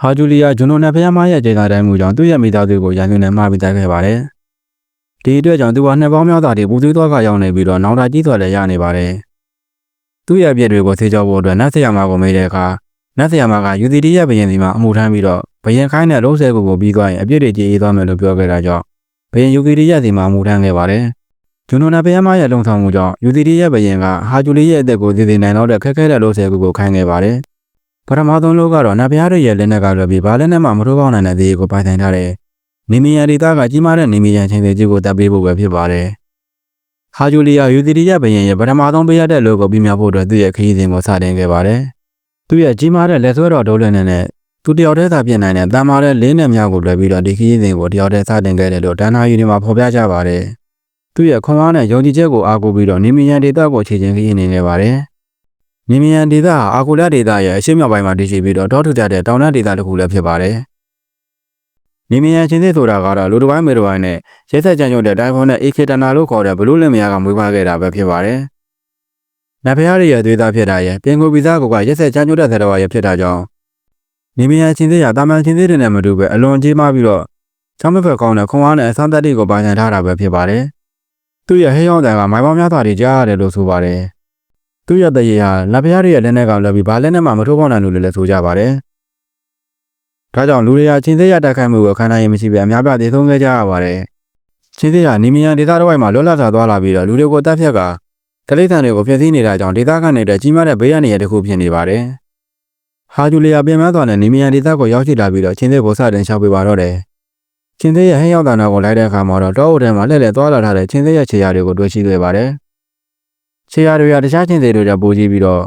ဟာဂျူလီယာဂျွန်နိုနဲ့ဖျားမရဲ့ကြေညာတိုင်းမူကြောင့်သူ့ရဲ့မိသားစုကိုရန်သူနဲ့မှားပြီးတိုက်ခဲ့ပါတယ်။ဒီအတွက်ကြောင့်သူဟာနှစ်ပေါင်းများစွာထိပူသွေးသွားကရောက်နေပြီးတော့နောင်တကြီးစွာလည်းရနေပါတယ်။သူ့ရဲ့အပြစ်တွေကိုသိကြဖို့အတွက်နတ်ဆရာမကိုမေးတဲ့အခါနတ်ဆရာမကယူတီတီရဲ့ဘရင်စီမှာအမှုထမ်းပြီးတော့ဘရင်ခိုင်းတဲ့လုံးဆဲကိုကိုပြီးသွားရင်အပြစ်တွေကြည်အေးသွားမယ်လို့ပြောခဲ့တာကြောင့်ဘရင်ယူတီတီရဲ့စီမှာအမှုထမ်းခဲ့ပါတယ်။ဂျွန်နိုနဲ့ဖျားမရဲ့လုံဆောင်မှုကြောင့်ယူတီတီရဲ့ဘရင်ကဟာဂျူလီရဲ့အသက်ကိုတည်တည်နိုင်တော့တဲ့ခက်ခဲတဲ့လုံးဆဲကိုကိုခိုင်းခဲ့ပါတယ်။ ပထမဆုံးလို့ကတော့နတ်ဘုရားတွေရဲ့လက်နက်ကလွယ်ပြီးဘာလက်နက်မှမထိုးပေါက်နိုင်တဲ့သေးကိုပိုင်ဆိုင်ထားတယ်။နေမီယန်ဒေသကကြီးမားတဲ့နေမီယန်ချင်းသေးကြီးကိုတပ်ပေးဖို့ပဲဖြစ်ပါတယ်။ဟာဂျူလီယာယူတီရီယဘယင်ရဲ့ပထမဆုံးပေးရတဲ့လို့ကိုပြီးမြောက်ဖို့အတွက်သူ့ရဲ့ခရီးစဉ်ကိုစတင်ခဲ့ပါတယ်။သူ့ရဲ့ကြီးမားတဲ့လက်ဆွဲတော်ဒိုးလွင်နဲ့သူတယောက်တည်းသာပြင်နိုင်တဲ့တန်မာတဲ့လေးနဲ့မြောက်ကိုလွယ်ပြီးတော့ဒီခရီးစဉ်ကိုတယောက်တည်းစတင်ခဲ့တယ်လို့တန်နာယူနေမှာဖော်ပြကြပါတယ်။သူ့ရဲ့ခွန်အားနဲ့ယုံကြည်ချက်ကိုအားကိုးပြီးတော့နေမီယန်ဒေသကိုခြေချင်ခရီးနေခဲ့ပါတယ်။ နီမီယန်ဒေသဟာအာကူလာဒေသရဲ့အရှေ့မြောက်ပိုင်းမှာတည်ရှိပြီးတော့တောထူကြတဲ့တောင်တန်းဒေသတစ်ခုလည်းဖြစ်ပါတယ်။နီမီယန်ချင်းသစ်ဆိုတာကတော့လူတစ်ပိုင်းမေတစ်ပိုင်းနဲ့ရဲဆက်ကြံ့ကြုတ်တဲ့တိုင်ဖွန်နဲ့အေခေတနာလို့ခေါ်တဲ့ဘလူးလင်မယားကမွေးဖွားခဲ့တာပဲဖြစ်ပါတယ်။နတ်ဖျားတွေရဲ့သွေးသားဖြစ်တာရဲ့ပြင်ကိုဗီဇာကိုကရဲဆက်ကြံ့ကြုတ်တဲ့သတ္တဝါရဲ့ဖြစ်တာကြောင့်နီမီယန်ချင်းသစ်ရတာမန်ချင်းသစ်တွေနဲ့မတူပဲအလွန်ကြီးမားပြီးတော့ချောင်းမဖက်ကောင်းတဲ့ခွန်အားနဲ့အစမ်းတက်တွေကိုပိုင်ဆိုင်ထားတာပဲဖြစ်ပါတယ်။သူ့ရဲ့ဟဲရောက်တန်ကမိုင်ပေါင်းများစွာထိကြားရတယ်လို့ဆိုပါတယ်။ သူ့ရဲ့တရေဟာလက်ဖျားတွေရဲ့လက်နဲ့ကောင်လွယ်ပြီးဘာလက်နဲ့မှမထိုးပေါက်နိုင်လို့လည်းဆိုကြပါတယ်။ဒါကြောင့်လူတွေဟာချင်းသေးရတိုက်ခိုက်မှုကိုခံနိုင်ရင်မရှိပဲအများပြတည်ဆုံးခဲ့ကြရပါတယ်။ချင်းသေးဟာနီမီယန်ဒေသတစ်ဝိုက်မှာလွတ်လပ်စွာသွားလာပြီးတော့လူတွေကိုတပ်ဖြတ်ကတလိษံတွေကိုဖျက်ဆီးနေတာကြောင့်ဒေသခံတွေတဲ့ကြီးမားတဲ့ဘေးရန်တွေတစ်ခုဖြစ်နေပါတယ်။ဟာဂျူလီယာပြင်ပန်းသွားတဲ့နီမီယန်ဒေသကိုရောက်ရှိလာပြီးတော့ချင်းသေးကိုစတင်ရှောက်ပေးပါတော့တယ်။ချင်းသေးရဲ့ဟင်းရောက်တာနာကိုလိုက်တဲ့အခါမှာတော့တောအုပ်ထဲမှာလှည့်လည်သွားလာထားတဲ့ချင်းသေးရဲ့ခြေရာတွေကိုတွေ့ရှိခဲ့ပါတယ်။ ခြေရာတွေကတခြားချင်းသေးတွေတက်ပိုးကြည့်ပြီးတော့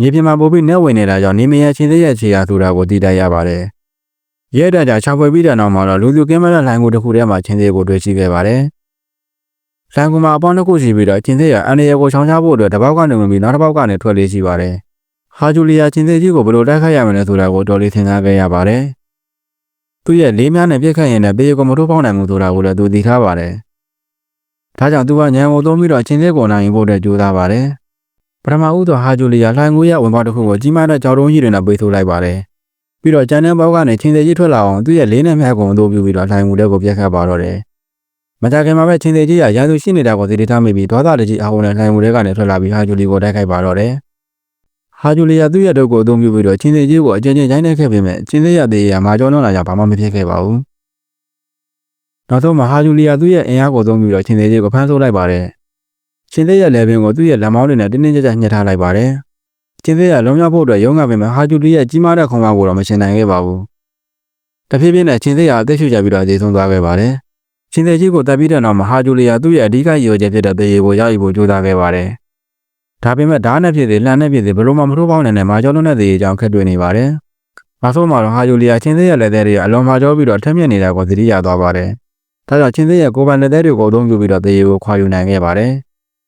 မြေပြင်မှာပို့ပြီးနှဲဝင်နေတာကြောင့်နေမရချင်းသေးရဲ့ခြေရာဆိုတာကိုသိတတ်ရပါတယ်။ရဲတပ်ကြချောက်ပွဲပြီးတဲ့နောက်မှာတော့လူလူကင်းမတဲ့လိုင်းကိုတစ်ခုထဲမှာချင်းသေးကိုတွေ့ရှိခဲ့ပါတယ်။လိုင်းကူမှာအပေါင်းတစ်ခုရှိပြီးတော့ချင်းသေးရအန်ရကိုချောင်းချဖို့အတွက်တစ်ပေါက်ကနေဝင်ပြီးနောက်တစ်ပေါက်ကနေထွက်လေးရှိပါတယ်။ဟာဂျူလီယာချင်းသေးကြီးကိုဘယ်လိုတိုက်ခိုက်ရမလဲဆိုတာကိုတော်လေးသင်ကြားခဲ့ရပါတယ်။သူ့ရဲ့လေးများနဲ့ပြစ်ခတ်ရင်လည်းပေကိုမထိုးပေါက်နိုင်မှုဆိုတာကိုလည်းသူသိထားပါတယ်။ ဒါကြောင့်သူကညံကိုသုံးပြီးတော့ချင်းသေးကိုနိုင်ဖို့အတွက်ကြိုးစားပါတယ်။ပထမဦးသောဟာဂျူလီယာလှိုင်းငွေရဝင်ပေါက်တစ်ခုကိုကြီးမားတဲ့ကြောက်တုံးကြီးတွေနဲ့ပိတ်ဆို့လိုက်ပါတယ်။ပြီးတော့ကျန်တဲ့ဘောက်ကနေချင်းသေးကြီးထွက်လာအောင်သူ့ရဲ့လေးနဲ့မြတ်ကုန်အသုံးပြုပြီးတော့လှိုင်းငွေတွေကိုပြတ်ခတ်ပါတော့တယ်။မကြခင်မှာပဲချင်းသေးကြီးကရန်သူရှိနေတာကိုသိထားမိပြီးဒေါသတကြီးအားဝင်တဲ့လှိုင်းငွေတွေကနေထွက်လာပြီးဟာဂျူလီကိုတိုက်ခိုက်ပါတော့တယ်။ဟာဂျူလီယာသူ့ရဲ့ဒုတ်ကိုအသုံးပြုပြီးတော့ချင်းသေးကြီးကိုအကျဉ်းချင်းရိုင်းနှက်ခဲ့ပေမဲ့ချင်းသေးရသေးရမာကျော်နှောလာကြဘာမှမဖြစ်ခဲ့ပါဘူး။ နောက်ဆုံးမှာဟာဂျူလီယာသူ့ရဲ့အင်အားကိုသုံးပြီးတော့ချင်းသေးကြီးကိုဖမ်းဆုပ်လိုက်ပါတယ်။ချင်းသေးရဲ့လက်ပင်ကိုသူ့ရဲ့လက်မောင်းတွေနဲ့တင်းတင်းကြပ်ကြပ်ညှစ်ထားလိုက်ပါတယ်။ချင်းသေးကလုံးရောက်ဖို့အတွက်ရုံးကပေမဲ့ဟာဂျူလီရဲ့ကြီးမားတဲ့ခွန်အားကိုတော့မရှင်နိုင်ခဲ့ပါဘူး။တဖြည်းဖြည်းနဲ့ချင်းသေးကအသက်ရှူကြပြီးတော့အခြေဆုံးသွားခဲ့ပါတယ်။ချင်းသေးကြီးကိုတပ်ပြီးတဲ့နောက်မှာဟာဂျူလီယာသူ့ရဲ့အဓိကရည်ရွယ်ချက်ဖြစ်တဲ့တရေကိုရယူဖို့ကြိုးစားခဲ့ပါတယ်။ဒါပေမဲ့ဓာတ်နဲ့ဖြစ်စေလှမ်းနဲ့ဖြစ်စေဘယ်လိုမှမထိုးပေါက်နိုင်တဲ့မာကျော်လုံးတဲ့တရေကြောင့်ခက်တွေ့နေပါတယ်။နောက်ဆုံးမှာတော့ဟာဂျူလီယာချင်းသေးရဲ့လက်သေးတွေအလွန်မာကျော်ပြီးတော့ထက်မြက်နေတာကိုသတိရသွားပါတယ်။ ဒါကြောင့်ချင်းသေးရဲ့ကိုယ်ပိုင်လက်သေးတွေကိုအသုံးပြုပြီးတော့တရေကိုခွာယူနိုင်ခဲ့ပါတယ်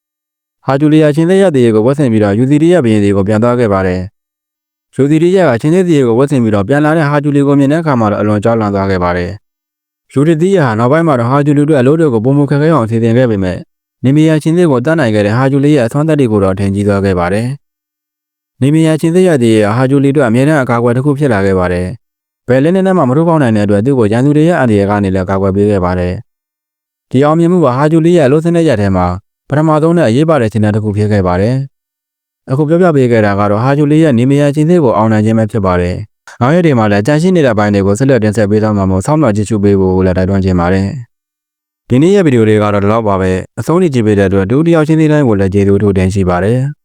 ။ဟာဂျူလီယာချင်းသေးရတဲ့ရေကိုဝတ်ဆင်ပြီးတော့ယူစီရီယဘရင်စီကိုပြန်သွားခဲ့ပါတယ်။ယူစီရီယကချင်းသေးတဲ့ရေကိုဝတ်ဆင်ပြီးတော့ပြန်လာတဲ့ဟာဂျူလီကိုမြင်တဲ့အခါမှာတော့အလွန်ကြောက်လန့်သွားခဲ့ပါတယ်။ယူရီတီယာဟာနောက်ပိုင်းမှာတော့ဟာဂျူလီတို့အလုပ်တွေကိုပုံမခက်ခဲအောင်စီစဉ်ခဲ့ပေမဲ့နေမီယာချင်းသေးကိုတတ်နိုင်ခဲ့တဲ့ဟာဂျူလီရဲ့အသွမ်းသက်တွေကိုတော့ထင်ကြီးသွားခဲ့ပါတယ်။နေမီယာချင်းသေးရတဲ့ရေဟာဂျူလီတို့အမြဲတမ်းအကာအကွယ်တစ်ခုဖြစ်လာခဲ့ပါတယ်။ ဘယ်လင်းနဲ့မှမထိုးပေါက်နိုင်တဲ့အတွက်သူ့ကိုရန်သူတွေရဲ့အန္တရာယ်ကနေလည်းကာကွယ်ပေးခဲ့ပါတယ်။ဒီအောင်မြင်မှုကဟာဂျူလီရဲ့အလို့စနစ်ရက်ထဲမှာပထမဆုံးနဲ့အရေးပါတဲ့ခြေလှမ်းတစ်ခုဖြစ်ခဲ့ပါတယ်။အခုပြောပြပေးခဲ့တာကတော့ဟာဂျူလီရဲ့နေမယာချင်းသေးကိုအောင်နိုင်ခြင်းပဲဖြစ်ပါတယ်။နောက်ရက်တွေမှာလည်းကြန့်ရှိနေတဲ့ဘိုင်းတွေကိုဆက်လက်တင်ဆက်ပေးသွားမှာမို့ဆောင်းမကြည့်ရှုပေးဖို့လည်းတိုက်တွန်းခြင်းပါတယ်။ဒီနေ့ရဲ့ဗီဒီယိုလေးကတော့ဒီလောက်ပါပဲ။အဆုံးထိကြည့်ပေးတဲ့အတွက်ဒုတိယချင်းသေးတိုင်းကိုလည်းကျေးဇူးထုတ်တင်ရှိပါတယ်။